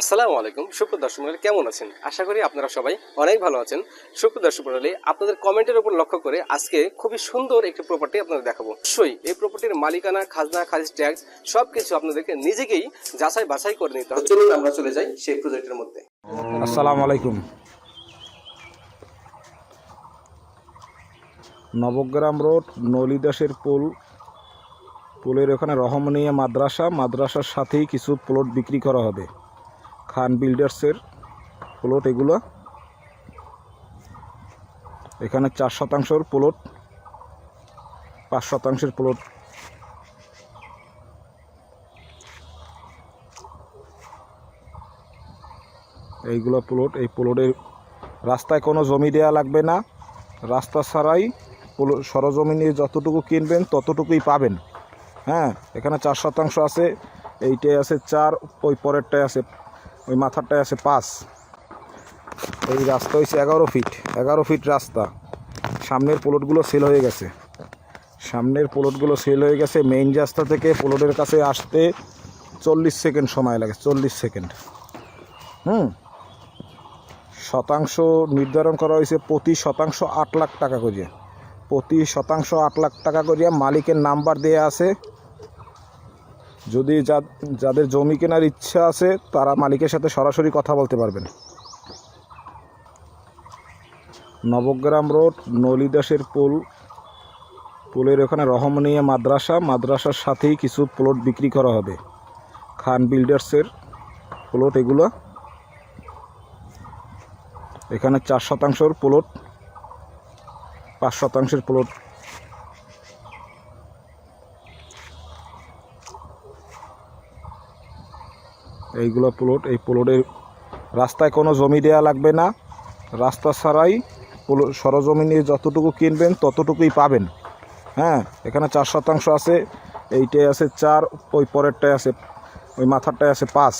আসসালামু আলাইকুম সুপ্র দর্শক মণ্ডলী কেমন আছেন? আশা করি আপনারা সবাই অনেক ভালো আছেন। সুপ্র দর্শক মণ্ডলী আপনাদের কমেন্টের উপর লক্ষ্য করে আজকে খুবই সুন্দর একটি প্রপার্টি আপনাদের দেখাবো। অবশ্যই এই প্রপার্টির মালিকানা, খাজনা, খারিজ ট্যাক্স সবকিছু আপনাদেরকে নিজেকেই যাচাই বাছাই করে নিতে হবে। চলুন আমরা চলে যাই সেই প্রজেক্টের মধ্যে। আসসালামু আলাইকুম। নবগ্রাম রোড, নলিদাসের পুল। পুলের ওখানে রহমানিয়া মাদ্রাসা। মাদ্রাসার সাথেই কিছু প্লট বিক্রি করা হবে। খান বিল্ডার্সের প্লট এগুলো। এখানে চার শতাংশের প্লট পাঁচ শতাংশের প্লট এইগুলো প্লট এই প্লটের রাস্তায় কোনো জমি দেওয়া লাগবে না। রাস্তা ছাড়াই সরজমিনে যতটুকু কিনবেন ততটুকুই পাবেন। হ্যাঁ এখানে চার শতাংশ আছে, এইটাই আছে চার, ওই পরেরটায় আছে। ওই মাথারটায় আছে পাঁচ। এই রাস্তা হয়েছে এগারো ফিট। এগারো ফিট রাস্তা। সামনের প্লটগুলো সেল হয়ে গেছে। সামনের প্লটগুলো সেল হয়ে গেছে। মেইন রাস্তা থেকে প্লটের কাছে আসতে চল্লিশ সেকেন্ড সময় লাগে, চল্লিশ সেকেন্ড। হুম? শতাংশ নির্ধারণ করা হয়েছে প্রতি শতাংশ আট লাখ টাকা করিয়া। প্রতি শতাংশ আট লাখ টাকা করিয়া মালিকের নাম্বার দেয়া আছে। যদি যাদের জমি কেনার ইচ্ছা আছে, তারা মালিকের সাথে সরাসরি কথা বলতে পারবেন। নবগ্রাম রোড, নলিদাসের পুল। পুলের ওখানে রহমানিয়া মাদ্রাসা। মাদ্রাসার সাথেই কিছু প্লট বিক্রি করা হবে। খান বিল্ডার্সের প্লট এগুলো। এখানে চার শতাংশের প্লট, পাঁচ শতাংশের প্লট এইগুলো প্লট এই প্লটের রাস্তায় কোনো জমি দেওয়া লাগবে না। রাস্তা ছাড়াই সরজমিনে যতটুকু কিনবেন ততটুকুই পাবেন। হ্যাঁ এখানে চার শতাংশ আছে, এইটাই আছে চার, ওই পরেরটাই আছে, ওই মাথারটাই আছে পাঁচ।